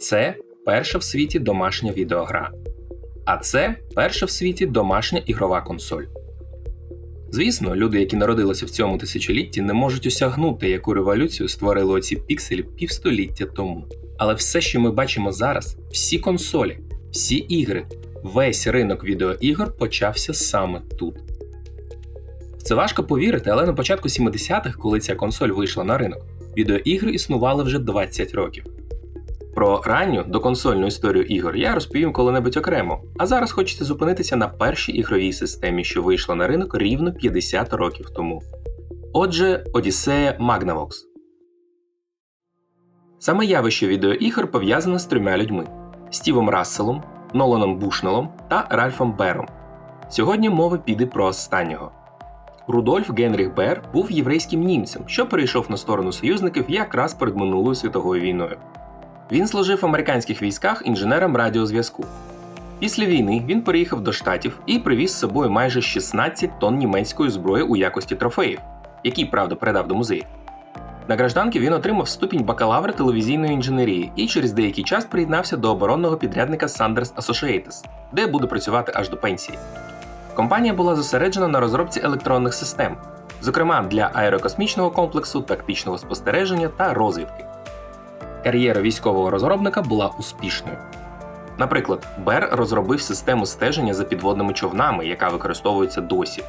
Це перша в світі домашня відеогра. А це перша в світі домашня ігрова консоль. Звісно, люди, які народилися в цьому тисячолітті, не можуть осягнути, яку революцію створили оці пікселі півстоліття тому. Але все, що ми бачимо зараз, всі консолі, всі ігри, весь ринок відеоігор почався саме тут. Це важко повірити, але на початку 70-х, коли ця консоль вийшла на ринок, відеоігри існували вже 20 років. Про ранню доконсольну історію ігор я розповім коли-небудь окремо, а зараз хочеться зупинитися на першій ігровій системі, що вийшла на ринок рівно 50 років тому. Отже, Одіссея Magnavox. Саме явище відеоігор пов'язане з трьома людьми: Стівом Расселом, Ноланом Бушнелом та Ральфом Бером. Сьогодні мова піде про останнього. Рудольф Генріх Бер був єврейським німцем, що перейшов на сторону союзників якраз перед минулою світовою війною. Він служив в американських військах інженером радіозв'язку. Після війни він переїхав до штатів і привіз з собою майже 16 тонн німецької зброї у якості трофеїв, які, правда, передав до музею. На гражданки він отримав ступінь бакалавра телевізійної інженерії і через деякий час приєднався до оборонного підрядника Sanders Associates, де буде працювати аж до пенсії. Компанія була зосереджена на розробці електронних систем, зокрема для аерокосмічного комплексу, тактичного спостереження та розвідки. Кар'єра військового розробника була успішною. Наприклад, Бер розробив систему стеження за підводними човнами, яка використовується досі.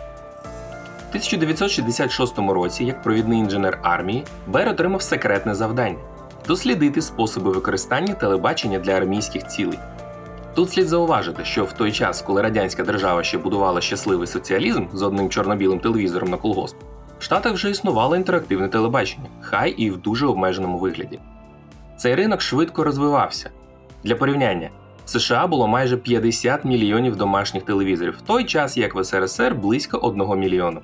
В 1966 році, як провідний інженер армії, Бер отримав секретне завдання дослідити способи використання телебачення для армійських цілей. Тут слід зауважити, що в той час, коли радянська держава ще будувала щасливий соціалізм з одним чорно-білим телевізором на колгосп, в Штатах вже існувало інтерактивне телебачення, хай і в дуже обмеженому вигляді. Цей ринок швидко розвивався. Для порівняння, в США було майже 50 мільйонів домашніх телевізорів, в той час як в СРСР близько 1 мільйону.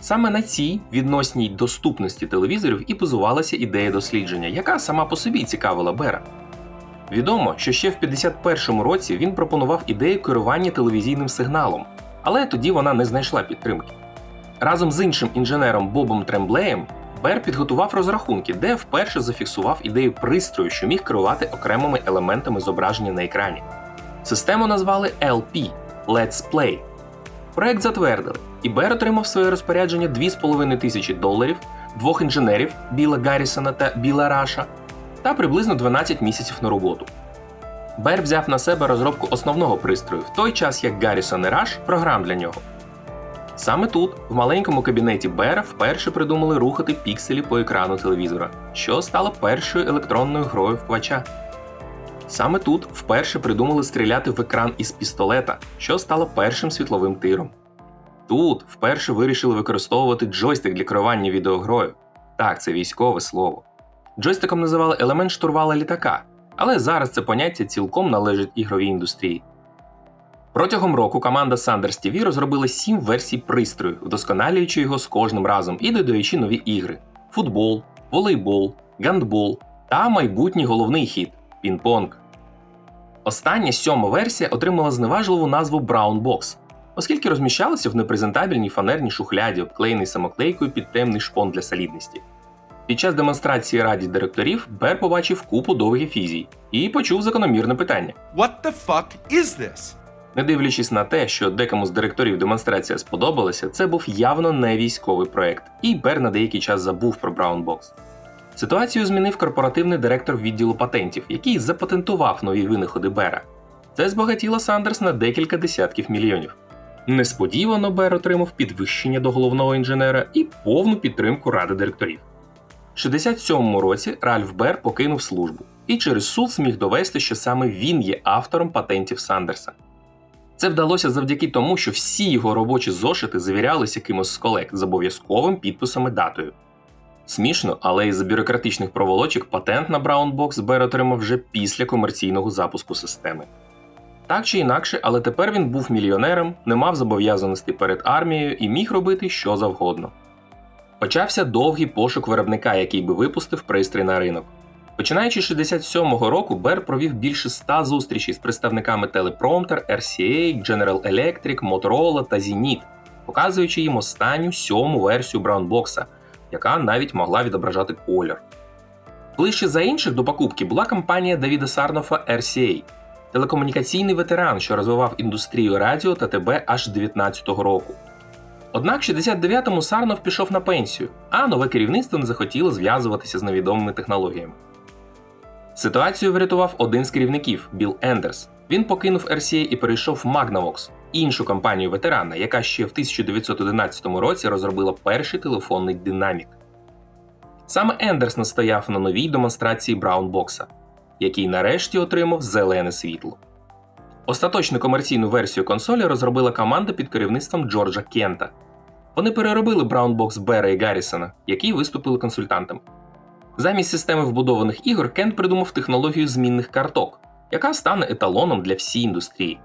Саме на цій відносній доступності телевізорів і базувалася ідея дослідження, яка сама по собі цікавила Бера. Відомо, що ще в 51-му році він пропонував ідею керування телевізійним сигналом, але тоді вона не знайшла підтримки. Разом з іншим інженером Бобом Тремблеєм Бер підготував розрахунки, де вперше зафіксував ідею пристрою, що міг керувати окремими елементами зображення на екрані. Систему назвали LP Let's Play. Проект затвердили, і Бер отримав своє розпорядження 2,5 тисячі доларів, двох інженерів Біла Гаррісона та Біла Раша та приблизно 12 місяців на роботу. Бер взяв на себе розробку основного пристрою, в той час як Гаррісон і Раш програм для нього. Саме тут, в маленькому кабінеті Бера, вперше придумали рухати пікселі по екрану телевізора, що стало першою електронною грою в квача. Саме тут вперше придумали стріляти в екран із пістолета, що стало першим світловим тиром. Тут вперше вирішили використовувати джойстик для керування відеогрою. Так, це військове слово. Джойстиком називали елемент штурвала літака, але зараз це поняття цілком належить ігровій індустрії. Протягом року команда Sanders TV розробила сім версій пристрою, вдосконалюючи його з кожним разом і додаючи нові ігри: футбол, волейбол, гандбол та майбутній головний хіт пінг-понг. Остання сьома версія отримала зневажливу назву Brown Box, оскільки розміщалася в непрезентабельній фанерній шухляді, обклеєній самоклейкою під темний шпон для солідності. Під час демонстрації раді директорів Бер побачив купу довгих фізій і почув закономірне питання. What the fuck is this? Не дивлячись на те, що декому з директорів демонстрація сподобалася, це був явно не військовий проект, і Бер на деякий час забув про Box. Ситуацію змінив корпоративний директор відділу патентів, який запатентував нові винаходи Бера. Це збагатіло Сандерс на декілька десятків мільйонів. Несподівано Бер отримав підвищення до головного інженера і повну підтримку ради директорів. В 67-му році Ральф Бер покинув службу і через суд зміг довести, що саме він є автором патентів Сандерса. Це вдалося завдяки тому, що всі його робочі зошити завірялися кимось з колег з обов'язковим підписом і датою. Смішно, але із за бюрократичних проволочок патент на Brownbox Бер отримав вже після комерційного запуску системи. Так чи інакше, але тепер він був мільйонером, не мав зобов'язаностей перед армією і міг робити що завгодно. Почався довгий пошук виробника, який би випустив пристрій на ринок. Починаючи з 67-го року, Бер провів більше 100 зустрічей з представниками Teleprompter, RCA, General Electric, Motorola та Zenith, показуючи їм останню сьому версію Brownbox, яка навіть могла відображати колір. Ближче за інших до покупки була компанія Давіда Сарнофа RCA, телекомунікаційний ветеран, що розвивав індустрію радіо та ТБ аж 19-го року. Однак в 69-му Сарнов пішов на пенсію, а нове керівництво не захотіло зв'язуватися з невідомими технологіями. Ситуацію врятував один з керівників Білл Ендерс. Він покинув RCA і перейшов в Magnavox, іншу компанію ветерана, яка ще в 1911 році розробила перший телефонний динамік. Саме Ендерс настояв на новій демонстрації Браунбокса, який нарешті отримав зелене світло. Остаточну комерційну версію консолі розробила команда під керівництвом Джорджа Кента. Вони переробили Браунбокс Бера і Гаррісона, які виступили консультантами. Замість системи вбудованих ігор Кент придумав технологію змінних карток, яка стане еталоном для всієї індустрії.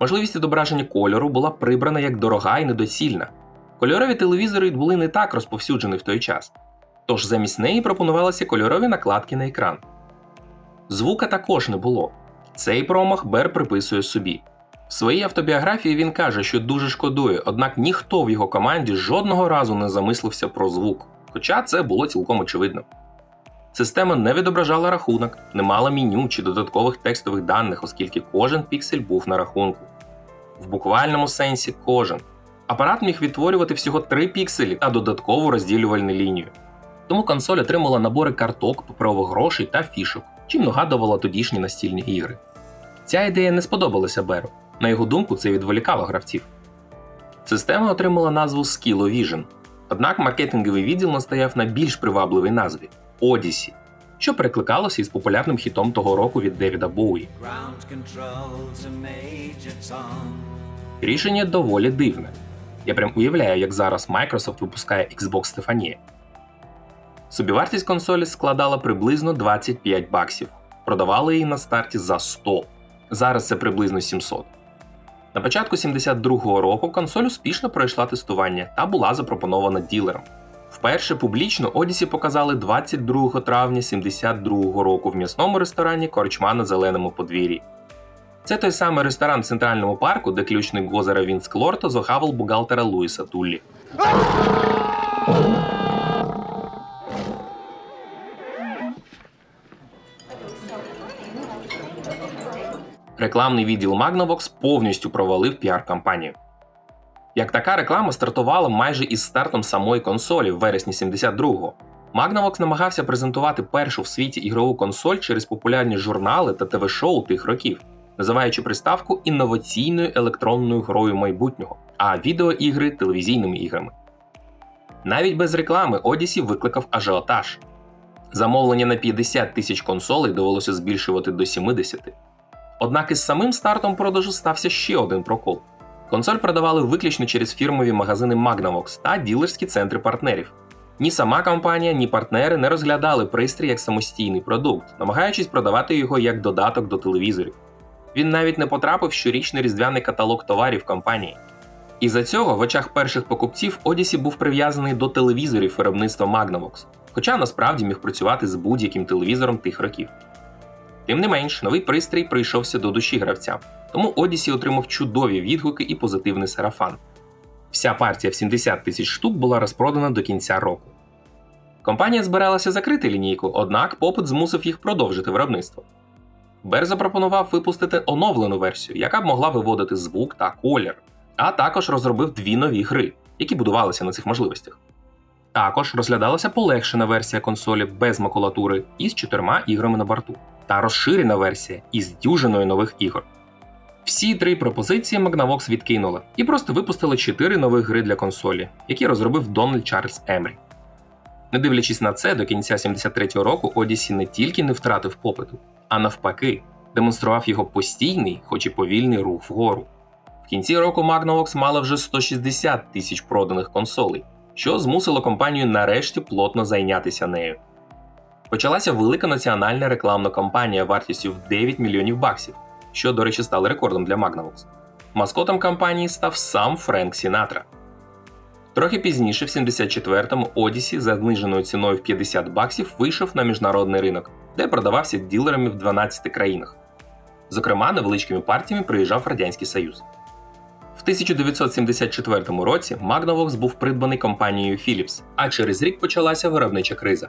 Можливість відображення кольору була прибрана як дорога і недоцільна. Кольорові телевізори були не так розповсюджені в той час, тож замість неї пропонувалися кольорові накладки на екран. Звука також не було. Цей промах Бер приписує собі. В своїй автобіографії він каже, що дуже шкодує, однак ніхто в його команді жодного разу не замислився про звук, хоча це було цілком очевидно. Система не відображала рахунок, не мала меню чи додаткових текстових даних, оскільки кожен піксель був на рахунку. В буквальному сенсі кожен. Апарат міг відтворювати всього 3 пікселі та додаткову розділювальну лінію. Тому консоль отримала набори карток, паперових грошей та фішок, чим нагадувала тодішні настільні ігри. Ця ідея не сподобалася Беру. На його думку, це відволікало гравців. Система отримала назву Skillo-Vision, однак маркетинговий відділ настояв на більш привабливій назві Odyssey, що перекликалося із популярним хітом того року від Девіда Боуї. Рішення доволі дивне. Я прям уявляю, як зараз Microsoft випускає Xbox Стефанія. Собівартість консолі складала приблизно 25 баксів. Продавали її на старті за 100. Зараз це приблизно 700. На початку 72-го року консоль успішно пройшла тестування та була запропонована ділерам. Вперше публічно Одісі показали 22 травня 72-го року в м'ясному ресторані Корчма на зеленому подвір'ї. Це той самий ресторан в центральному парку, де ключник озера Вінс Клорто захавав бухгалтера Луїса Туллі. Рекламний відділ Magnavox повністю провалив піар-кампанію. Як така реклама стартувала майже із стартом самої консолі в вересні 72-го. Magnavox намагався презентувати першу в світі ігрову консоль через популярні журнали та ТВ-шоу тих років, називаючи приставку інноваційною електронною грою майбутнього, а відеоігри телевізійними іграми. Навіть без реклами Odyssey викликав ажіотаж. Замовлення на 50 тисяч консолей довелося збільшувати до 70. Однак із самим стартом продажу стався ще один прокол. Консоль продавали виключно через фірмові магазини Magnavox та ділерські центри партнерів. Ні сама компанія, ні партнери не розглядали пристрій як самостійний продукт, намагаючись продавати його як додаток до телевізорів. Він навіть не потрапив в щорічний різдвяний каталог товарів компанії. І за цього в очах перших покупців Odyssey був прив'язаний до телевізорів виробництва Magnavox, хоча насправді міг працювати з будь-яким телевізором тих років. Тим не менш, новий пристрій прийшовся до душі гравцям, тому Odyssey отримав чудові відгуки і позитивний сарафан. Вся партія в 70 тисяч штук була розпродана до кінця року. Компанія збиралася закрити лінійку, однак попит змусив їх продовжити виробництво. Бер запропонував випустити оновлену версію, яка б могла виводити звук та колір, а також розробив дві нові гри, які будувалися на цих можливостях. Також розглядалася полегшена версія консолі без макулатури із чотирма іграми на борту, та розширена версія із дюжиною нових ігор. Всі три пропозиції Magnavox відкинула і просто випустили чотири нових гри для консолі, які розробив Дональд Чарльз Емрі. Не дивлячись на це, до кінця 73-го року Odyssey не тільки не втратив попиту, а навпаки, демонстрував його постійний, хоч і повільний рух вгору. В кінці року Magnavox мала вже 160 тисяч проданих консолей, що змусило компанію нарешті плотно зайнятися нею. Почалася велика національна рекламна кампанія вартістю в 9 мільйонів баксів, що, до речі, стало рекордом для Magnavox. Маскотом кампанії став сам Френк Сінатра. Трохи пізніше, в 74-му, Odyssey за зниженою ціною в 50 баксів вийшов на міжнародний ринок, де продавався ділерами в 12 країнах. Зокрема, невеличкими партіями приїжджав Радянський Союз. В 1974 році Magnavox був придбаний компанією Philips, а через рік почалася виробнича криза.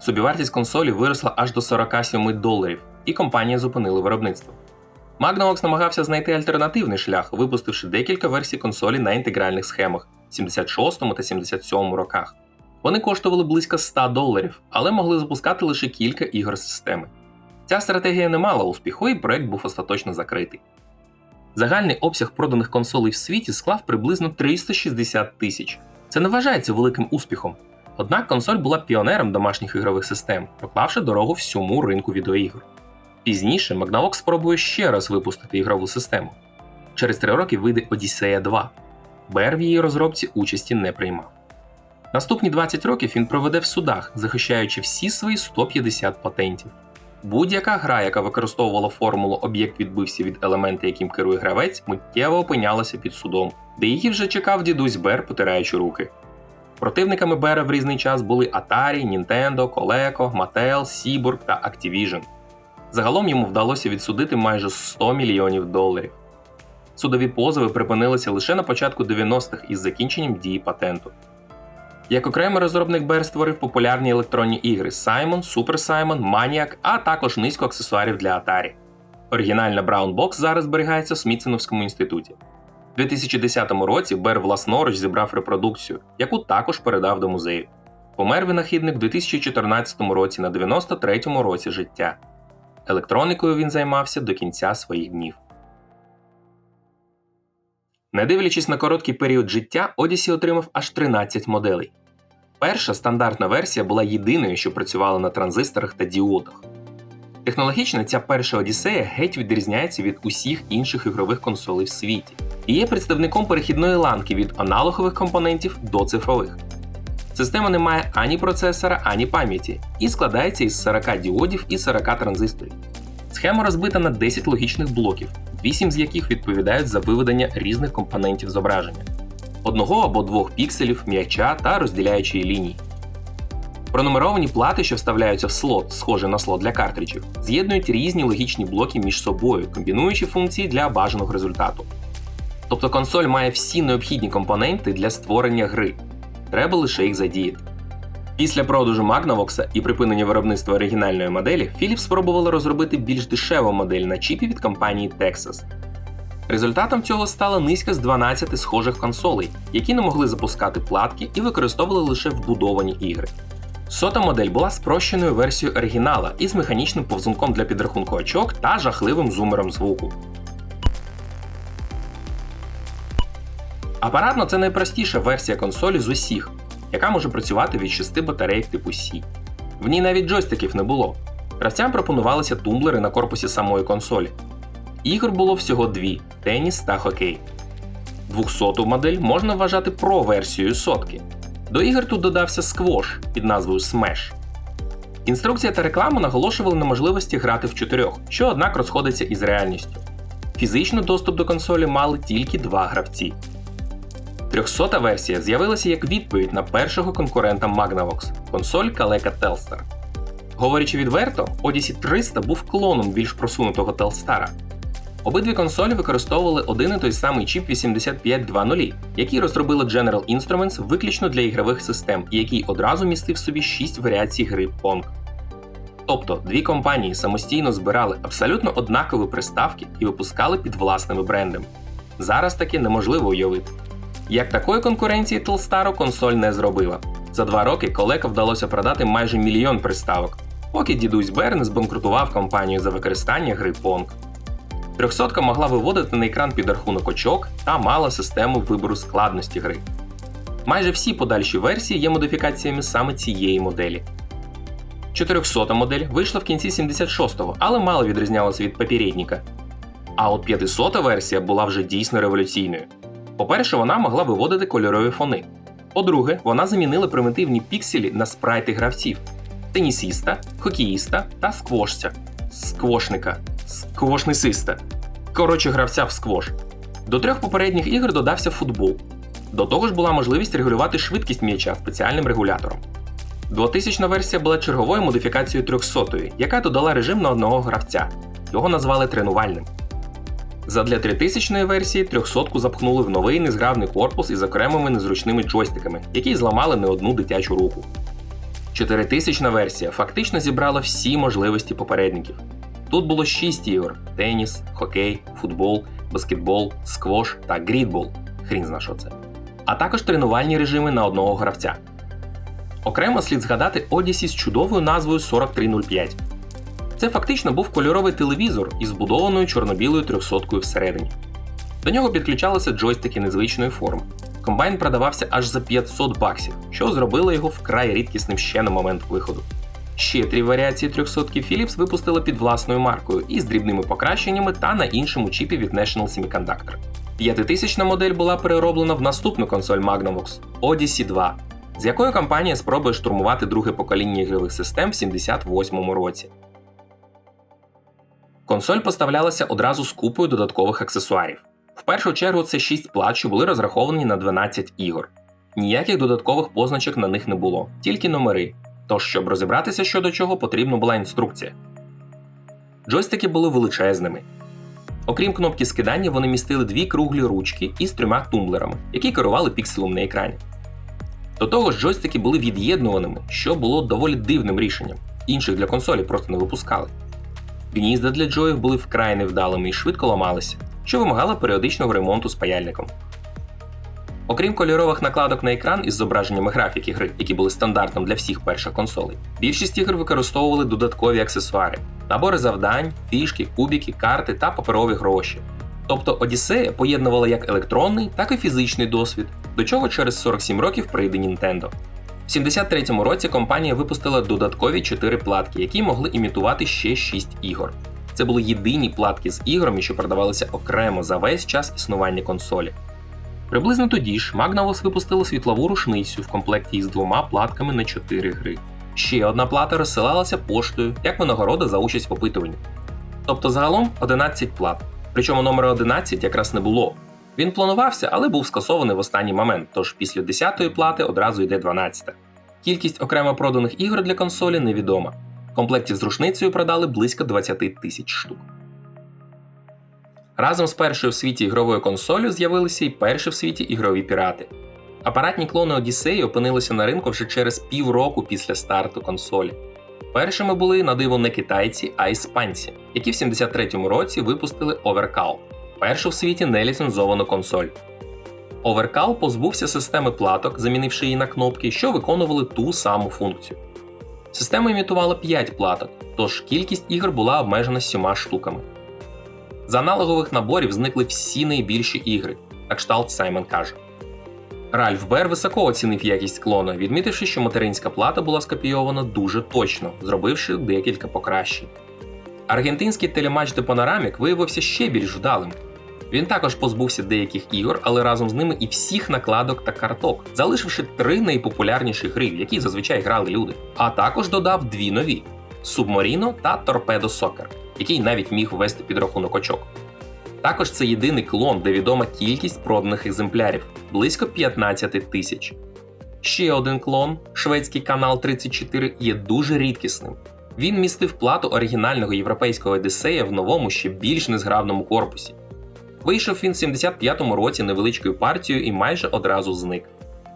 Собівартість консолі виросла аж до 47 доларів, і компанія зупинила виробництво. Magnavox намагався знайти альтернативний шлях, випустивши декілька версій консолі на інтегральних схемах в 76 та 77 роках. Вони коштували близько 100 доларів, але могли запускати лише кілька ігор системи. Ця стратегія не мала успіху, і проект був остаточно закритий. Загальний обсяг проданих консолей в світі склав приблизно 360 тисяч. Це не вважається великим успіхом. Однак консоль була піонером домашніх ігрових систем, проклавши дорогу всьому ринку відеоігр. Пізніше Magnavox спробує ще раз випустити ігрову систему. Через три роки вийде Одіссея 2. Бер в її розробці участі не приймав. Наступні 20 років він проведе в судах, захищаючи всі свої 150 патентів. Будь-яка гра, яка використовувала формулу об'єкт відбився від елемента, яким керує гравець, миттєво опинялася під судом, де її вже чекав дідусь Бер, потираючи руки. Противниками Бера в різний час були Atari, Nintendo, Coleco, Mattel, Seaborg та Activision. Загалом йому вдалося відсудити майже 100 мільйонів доларів. Судові позови припинилися лише на початку 90-х із закінченням дії патенту. Як окремий розробник Bear створив популярні електронні ігри Simon, Super Simon, Maniac, а також низку аксесуарів для Atari. Оригінальна Brown Box зараз зберігається в Смітсоновському інституті. У 2010 році Бер власноруч зібрав репродукцію, яку також передав до музею. Помер винахідник у 2014 році на 93-му році життя. Електроникою він займався до кінця своїх днів. Не дивлячись на короткий період життя, Odyssey отримав аж 13 моделей. Перша стандартна версія була єдиною, що працювала на транзисторах та діодах. Технологічно ця перша Одіссея геть відрізняється від усіх інших ігрових консолей в світі і є представником перехідної ланки від аналогових компонентів до цифрових. Система не має ані процесора, ані пам'яті і складається із 40 діодів і 40 транзисторів. Схема розбита на 10 логічних блоків, 8 з яких відповідають за виведення різних компонентів зображення, одного або двох пікселів, м'яча та розділяючої лінії. Пронумеровані плати, що вставляються в слот, схожий на слот для картриджів, з'єднують різні логічні блоки між собою, комбінуючи функції для бажаного результату. Тобто консоль має всі необхідні компоненти для створення гри. Треба лише їх задіяти. Після продажу Magnavox і припинення виробництва оригінальної моделі, Philips спробували розробити більш дешеву модель на чіпі від компанії Texas. Результатом цього стала низка з 12 схожих консолей, які не могли запускати платки і використовували лише вбудовані ігри. Сота модель була спрощеною версією оригінала із механічним повзунком для підрахунку очок та жахливим зумером звуку. Апаратно це найпростіша версія консолі з усіх, яка може працювати від 6 батарейок типу C. В ній навіть джойстиків не було. Гравцям пропонувалися тумблери на корпусі самої консолі. Ігор було всього дві теніс та хокей. 200-ту модель можна вважати про-версією сотки. До ігор тут додався сквош під назвою Smash. Інструкція та реклама наголошували на можливості грати в чотирьох, що однак розходиться із реальністю. Фізично доступ до консолі мали тільки два гравці. 300-та версія з'явилася як відповідь на першого конкурента Magnavox консоль Coleco Telstar. Говорячи відверто, Odyssey 300 був клоном більш просунутого Telstar. Обидві консолі використовували один і той самий чіп 8520, який розробила General Instruments виключно для ігрових систем і який одразу містив собі 6 варіацій гри Pong. Тобто дві компанії самостійно збирали абсолютно однакові приставки і випускали під власними брендами. Зараз таке неможливо уявити. Як такої конкуренції Telstar консоль не зробила. За два роки Coleco вдалося продати майже мільйон приставок, поки дідусь Бер не збанкрутував компанію за використання гри Pong. 300 могла виводити на екран підрахунок очок та мала систему вибору складності гри. Майже всі подальші версії є модифікаціями саме цієї моделі. 400 модель вийшла в кінці 76-го, але мало відрізнялася від попередника. А от 500 версія була вже дійсно революційною. По-перше, вона могла виводити кольорові фони. По-друге, вона замінила примітивні пікселі на спрайти гравців: тенісіста, хокеїста та сквошця, сквошника, сквошнисиста. Коротше, гравця в сквош. До трьох попередніх ігор додався футбол. До того ж була можливість регулювати швидкість м'яча спеціальним регулятором. 2000 версія була черговою модифікацією 300-ї, яка додала режим на одного гравця. Його назвали тренувальним. Задля 3000 версії 300-ку запхнули в новий незграбний корпус із окремими незручними джойстиками, які зламали не одну дитячу руку. 4000 версія фактично зібрала всі можливості попередників. Тут було 6 ігор: теніс, хокей, футбол, баскетбол, сквош та грідбол. Хрін зна що це. А також тренувальні режими на одного гравця. Окремо слід згадати Odyssey з чудовою назвою 4305. Це фактично був кольоровий телевізор із збудованою чорно-білою 300 всередині. До нього підключалися джойстики незвичної форми. Комбайн продавався аж за 500 баксів, що зробило його вкрай рідкісним ще на момент виходу. Ще три варіації 300 Philips випустила під власною маркою із дрібними покращеннями та на іншому чіпі від National Semiconductor. П'ятитисячна модель була перероблена в наступну консоль Magnavox Odyssey 2, з якою компанія спробує штурмувати друге покоління ігрових систем в 78-му році. Консоль поставлялася одразу з купою додаткових аксесуарів. В першу чергу це 6 плат, що були розраховані на 12 ігор. Ніяких додаткових позначок на них не було, тільки номери. Тож, щоб розібратися щодо чого, потрібна була інструкція. Джойстики були величезними. Окрім кнопки скидання, вони містили дві круглі ручки із трьома тумблерами, які керували пікселом на екрані. До того ж, джойстики були від'єднуваними, що було доволі дивним рішенням. Інших для консолі просто не випускали. Гнізда для джоїв були вкрай невдалими і швидко ламалися, що вимагало періодичного ремонту з паяльником. Окрім кольорових накладок на екран із зображеннями графіки гри, які були стандартом для всіх перших консолей, більшість ігор використовували додаткові аксесуари, набори завдань, фішки, кубики, карти та паперові гроші. Тобто Одіссея поєднувала як електронний, так і фізичний досвід, до чого через 47 років прийде Nintendo. В 73-му році компанія випустила додаткові 4 платки, які могли імітувати ще 6 ігор. Це були єдині платки з іграми, що продавалися окремо за весь час існування консолі. Приблизно тоді ж Magnavox випустила світлову рушницю в комплекті із двома платками на 4 гри. Ще одна плата розсилалася поштою як винагорода за участь в опитуванні. Тобто загалом 11 плат. Причому номера 11 якраз не було. Він планувався, але був скасований в останній момент, тож після 10-ї плати одразу йде 12-та. Кількість окремо проданих ігор для консолі невідома. Комплектів з рушницею продали близько 20 тисяч штук. Разом з першою в світі ігровою консолью з'явилися й перші в світі ігрові пірати. Апаратні клони Odyssey опинилися на ринку вже через півроку після старту консолі. Першими були на диво не китайці, а іспанці, які в 73-му році випустили Overcall – першу в світі неліцензовану консоль. Overcall позбувся системи платок, замінивши її на кнопки, що виконували ту саму функцію. Система імітувала 5 платок, тож кількість ігор була обмежена 7 штуками. З аналогових наборів зникли всі найбільші ігри, так кшталт Саймон каже. Ральф Бер високо оцінив якість клона, відмітивши, що материнська плата була скопійована дуже точно, зробивши декілька покращень. Аргентинський телематч де Панорамік виявився ще більш вдалим. Він також позбувся деяких ігор, але разом з ними і всіх накладок та карток, залишивши три найпопулярніші гри, в які зазвичай грали люди. А також додав дві нові: Submarino та Torpedo Soccer, який навіть міг ввести підрахунок очок. Також це єдиний клон, де відома кількість проданих екземплярів близько 15 тисяч. Ще один клон, шведський канал 34, є дуже рідкісним. Він містив плату оригінального європейського Одіссея в новому ще більш незграбному корпусі. Вийшов він в 75-му році невеличкою партією і майже одразу зник.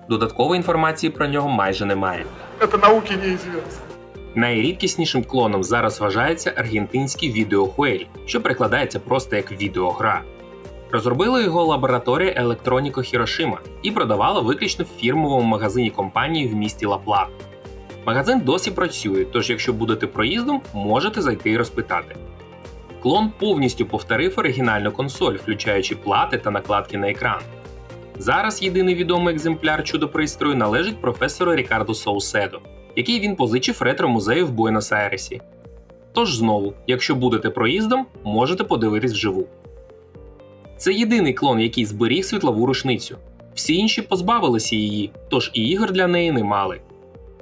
Додаткової інформації про нього майже немає. Это науке неизвестно. Найрідкіснішим клоном зараз вважається аргентинський відеохуель, що перекладається просто як відеогра. Розробила його лабораторія Електроніко Хірошима і продавала виключно в фірмовому магазині компанії в місті Ла-Плата. Магазин досі працює, тож якщо будете проїздом, можете зайти і розпитати. Клон повністю повторив оригінальну консоль, включаючи плати та накладки на екран. Зараз єдиний відомий екземпляр чудо-пристрою належить професору Рікардо Соуседо, який він позичив ретро-музею в Буенос-Айресі. Тож знову, якщо будете проїздом, можете подивитись вживу. Це єдиний клон, який зберіг світлову рушницю. Всі інші позбавилися її, тож і ігор для неї не мали.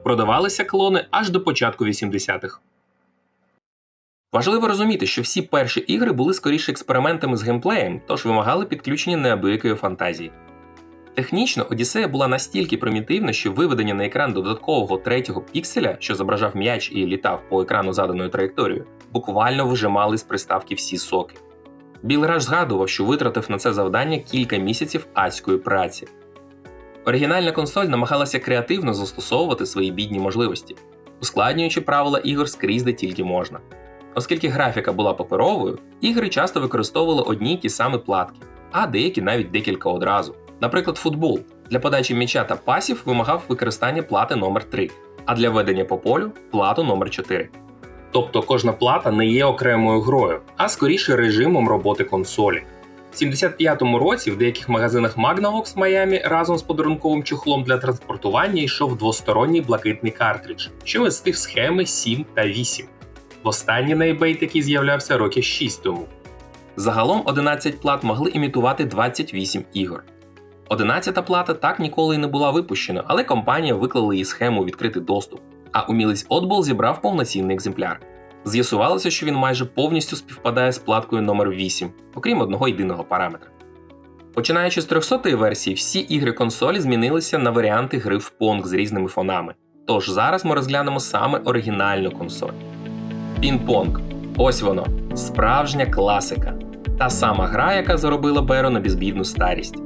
Продавалися клони аж до початку 80-х. Важливо розуміти, що всі перші ігри були скоріше експериментами з геймплеєм, тож вимагали підключення неабиякої фантазії. Технічно Одіссея була настільки примітивна, що виведення на екран додаткового третього пікселя, що зображав м'яч і літав по екрану заданою траєкторією, буквально вижимали з приставки всі соки. Біл Раш згадував, що витратив на це завдання кілька місяців адської праці. Оригінальна консоль намагалася креативно застосовувати свої бідні можливості, ускладнюючи правила ігор скрізь де тільки можна. Оскільки графіка була паперовою, ігри часто використовували одні й ті самі платки, а деякі навіть декілька одразу. Наприклад, футбол для подачі м'яча та пасів вимагав використання плати номер 3 а для ведення по полю плату номер 4 Тобто кожна плата не є окремою грою, а скоріше режимом роботи консолі. В 75-му році в деяких магазинах Magnavox в Майамі разом з подарунковим чохлом для транспортування йшов двосторонній блакитний картридж, що вестив схеми 7 та 8. Востаннє на eBay такий з'являвся років 6 тому. Загалом 11 плат могли імітувати 28 ігор. 11-та плата так ніколи й не була випущена, але компанія виклала її схему відкритий доступ, а умілець Oddball зібрав повноцінний екземпляр. З'ясувалося, що він майже повністю співпадає з платкою номер 8 окрім одного єдиного параметра. Починаючи з 300-ї версії, всі ігри консолі змінилися на варіанти гри в Pong з різними фонами. Тож зараз ми розглянемо саме оригінальну консоль. Пін-понг. Ось воно, справжня класика. Та сама гра, яка заробила Беру на безбідну старість.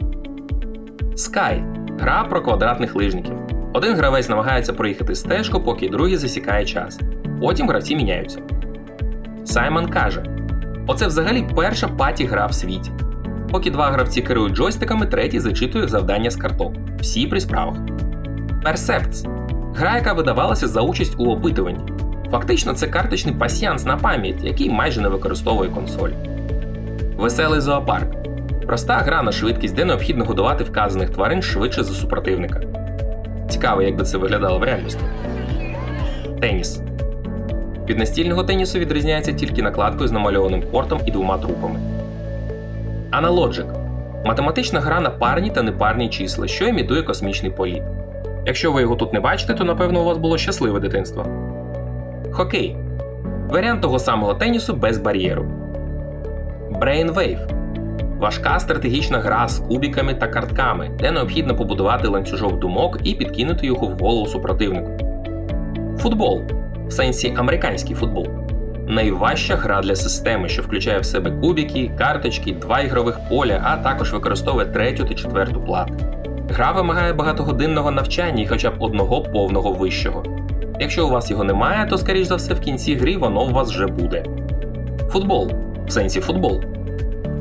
Sky гра про квадратних лижників. Один гравець намагається проїхати стежку, поки другий засікає час. Потім гравці міняються. Саймон каже: Оце взагалі перша паті гра в світі. Поки два гравці керують джойстиками, третій зачитує завдання з карток. Всі при справах. Percepts гра, яка видавалася за участь у опитуванні. Фактично, це карточний пасьянс на пам'ять, який майже не використовує консоль. Веселий зоопарк проста гра на швидкість, де необхідно годувати вказаних тварин швидше за супротивника. Цікаво, як би це виглядало в реальності. Теніс. Від настільного тенісу відрізняється тільки накладкою з намальованим кортом і двома трупами. Аналоджик математична гра на парні та непарні числа, що імітує космічний політ. Якщо ви його тут не бачите, то напевно у вас було щасливе дитинство. Хокей варіант того самого тенісу без бар'єру. Brainwave важка стратегічна гра з кубіками та картками, де необхідно побудувати ланцюжок думок і підкинути його в голову супротивнику. Футбол в сенсі американський футбол. Найважча гра для системи, що включає в себе кубики, карточки, два ігрових поля, а також використовує третю та четверту плати. Гра вимагає багатогодинного навчання і хоча б одного повного вищого. Якщо у вас його немає, то скоріш за все в кінці гри воно у вас вже буде. Футбол в сенсі футбол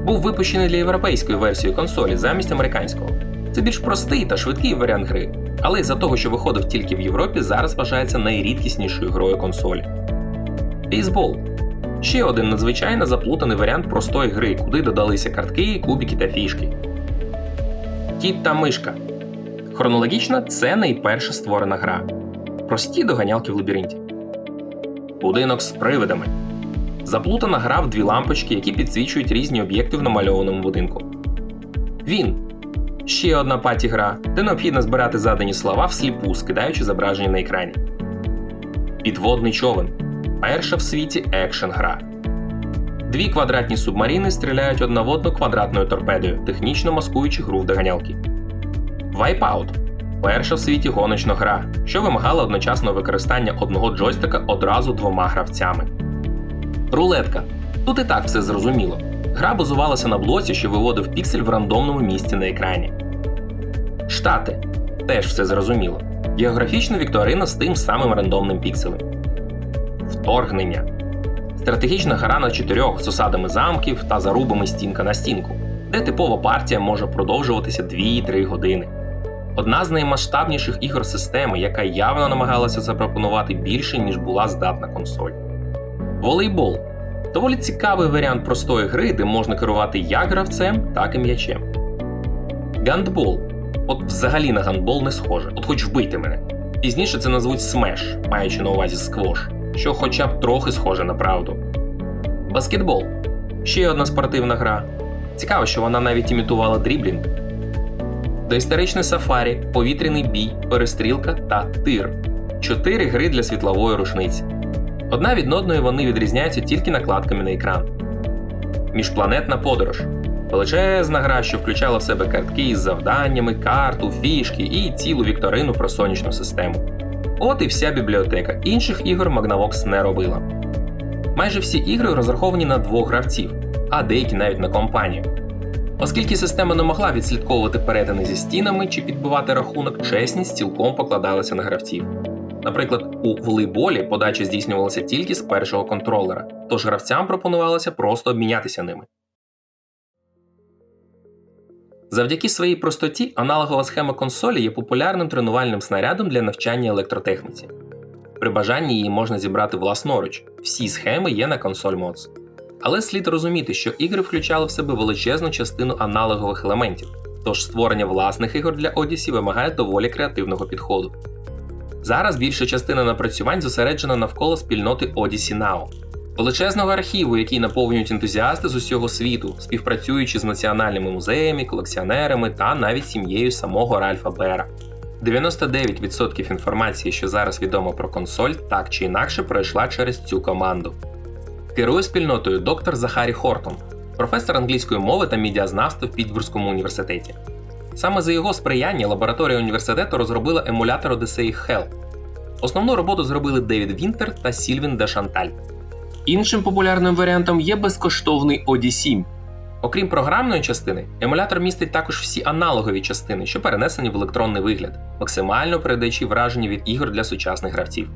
був випущений для європейської версії консолі замість американського. Це більш простий та швидкий варіант гри, але із-за того, що виходив тільки в Європі, зараз вважається найрідкіснішою грою консолі. Бейсбол ще один надзвичайно заплутаний варіант простої гри, куди додалися картки, кубики та фішки. Кіт та мишка. Хронологічно це найперша створена гра. Прості доганялки в лабіринті. Будинок з привидами. Заплутана гра в дві лампочки, які підсвічують різні об'єкти в намальованому будинку. Він ще одна паті гра, де необхідно збирати задані слова всліпу, скидаючи зображення на екрані. Підводний човен. Перша в світі екшен гра. Дві квадратні субмарини стріляють одна в одну квадратною торпедою, технічно маскуючи гру в доганялки. Wipeout перша в світі гоночна гра, що вимагала одночасного використання одного джойстика одразу двома гравцями. Рулетка. Тут і так все зрозуміло. Гра базувалася на блоці, що виводив піксель в рандомному місці на екрані. Штати. Теж все зрозуміло. Географічна вікторина з тим самим рандомним пікселем. Вторгнення. Стратегічна гра на чотирьох з осадами замків та зарубами стінка на стінку, де типова партія може продовжуватися 2-3 години. Одна з наймасштабніших ігор системи, яка явно намагалася запропонувати більше, ніж була здатна консоль. Волейбол доволі цікавий варіант простої гри, де можна керувати як гравцем, так і м'ячем. Гандбол. От взагалі на гандбол не схоже, от хоч вбийте мене. Пізніше це назвуть смеш, маючи на увазі сквош, що хоча б трохи схоже на правду. Баскетбол ще одна спортивна гра. Цікаво, що вона навіть імітувала дріблінг. Доісторичне сафарі, повітряний бій, перестрілка та тир. Чотири гри для світлової рушниці. Одна від одної вони відрізняються тільки накладками на екран. Міжпланетна подорож величезна гра, що включала в себе картки із завданнями, карту, фішки і цілу вікторину про сонячну систему. От і вся бібліотека. Інших ігор Magnavox не робила. Майже всі ігри розраховані на двох гравців, а деякі навіть на компанію. Оскільки система не могла відслідковувати перетини зі стінами чи підбивати рахунок, чесність цілком покладалася на гравців. Наприклад, у волейболі подача здійснювалася тільки з першого контролера, тож гравцям пропонувалося просто обмінятися ними. Завдяки своїй простоті аналогова схема консолі є популярним тренувальним снарядом для навчання електротехніці. При бажанні її можна зібрати власноруч. Всі схеми є на консоль Mods. Але слід розуміти, що ігри включали в себе величезну частину аналогових елементів, тож створення власних ігор для Odyssey вимагає доволі креативного підходу. Зараз більша частина напрацювань зосереджена навколо спільноти Odyssey Now, величезного архіву, який наповнюють ентузіасти з усього світу, співпрацюючи з національними музеями, колекціонерами та навіть сім'єю самого Ральфа Бера. 99% інформації, що зараз відомо про консоль, так чи інакше пройшла через цю команду. Керує спільнотою доктор Захарі Хортон, професор англійської мови та медіазнавства в Підтсбурзькому університеті. Саме за його сприяння лабораторія університету розробила емулятор Odyssey Hell. Основну роботу зробили Девід Вінтер та Сільвін де Шанталь. Іншим популярним варіантом є безкоштовний OD7. Окрім програмної частини, емулятор містить також всі аналогові частини, що перенесені в електронний вигляд, максимально передаючи враження від ігор для сучасних гравців.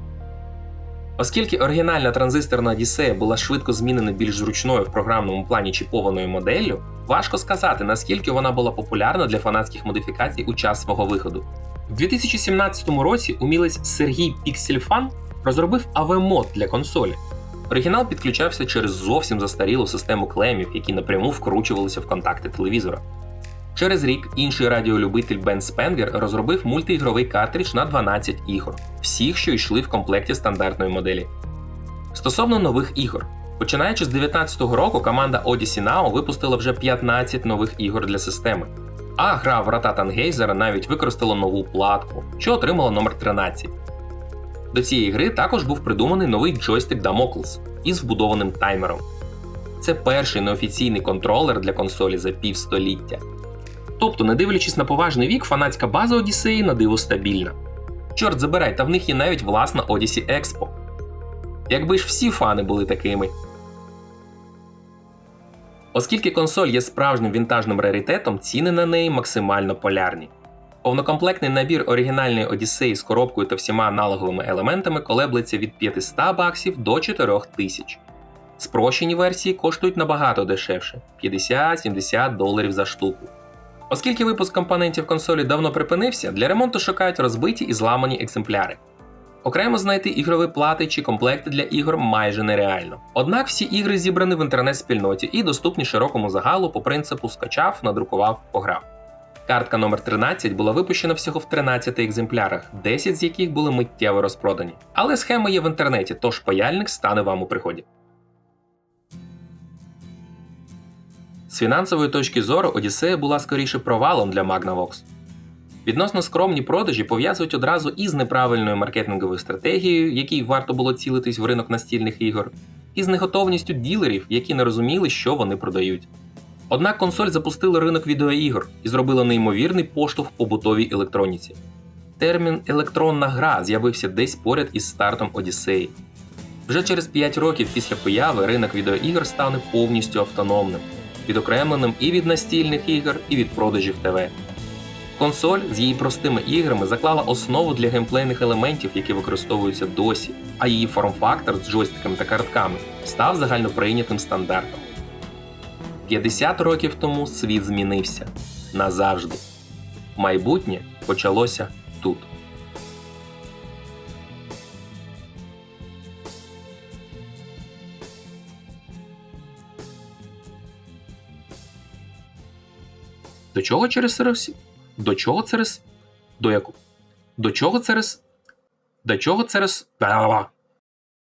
Оскільки оригінальна транзисторна Одіссея була швидко змінена більш зручною в програмному плані чіпованою моделлю, важко сказати, наскільки вона була популярна для фанатських модифікацій у час свого виходу. У 2017 році умілець Сергій Піксельфан розробив AV-мод для консолі. Оригінал підключався через зовсім застарілу систему клемів, які напряму вкручувалися в контакти телевізора. Через рік інший радіолюбитель Бен Спенгер розробив мультиігровий картридж на 12 ігор, всіх, що йшли в комплекті стандартної моделі. Стосовно нових ігор, починаючи з 2019 року, команда Odyssey Now випустила вже 15 нових ігор для системи. А гра Врата Тангейзера навіть використала нову платку, що отримала номер 13. До цієї гри також був придуманий новий джойстик Damocles із вбудованим таймером. Це перший неофіційний контролер для консолі за півстоліття. Тобто, не дивлячись на поважний вік, фанатська база Одіссеї на диво стабільна. Чорт забирай, та в них є навіть власна Odyssey Expo. Якби ж всі фани були такими. Оскільки консоль є справжнім вінтажним раритетом, ціни на неї максимально полярні. Повнокомплектний набір оригінальної Одіссеї з коробкою та всіма аналоговими елементами колеблеться від 500 баксів до 4000. Спрощені версії коштують набагато дешевше 50-70 доларів за штуку. Оскільки випуск компонентів консолі давно припинився, для ремонту шукають розбиті і зламані екземпляри. Окремо знайти ігрові плати чи комплекти для ігор майже нереально. Однак всі ігри зібрані в інтернет-спільноті і доступні широкому загалу по принципу скачав, надрукував, пограв. Картка номер 13 була випущена всього в 13 екземплярах, 10 з яких були миттєво розпродані. Але схема є в інтернеті, тож паяльник стане вам у пригоді. З фінансової точки зору Одіссея була скоріше провалом для Magnavox. Відносно скромні продажі пов'язують одразу із неправильною маркетинговою стратегією, якій варто було цілитись в ринок настільних ігор, і з неготовністю ділерів, які не розуміли, що вони продають. Однак консоль запустила ринок відеоігор і зробила неймовірний поштовх побутовій електроніці. Термін електронна гра з'явився десь поряд із стартом Одіссеї. Вже через 5 років після появи ринок відеоігор стане повністю автономним, відокремленим і від настільних ігор, і від продажів ТВ. Консоль з її простими іграми заклала основу для геймплейних елементів, які використовуються досі, а її форм-фактор з джойстиками та картками став загальноприйнятим стандартом. 50 років тому світ змінився назавжди. Майбутнє почалося тут. До чого через Росі... До чого через. До яку? До чого через. До чого через.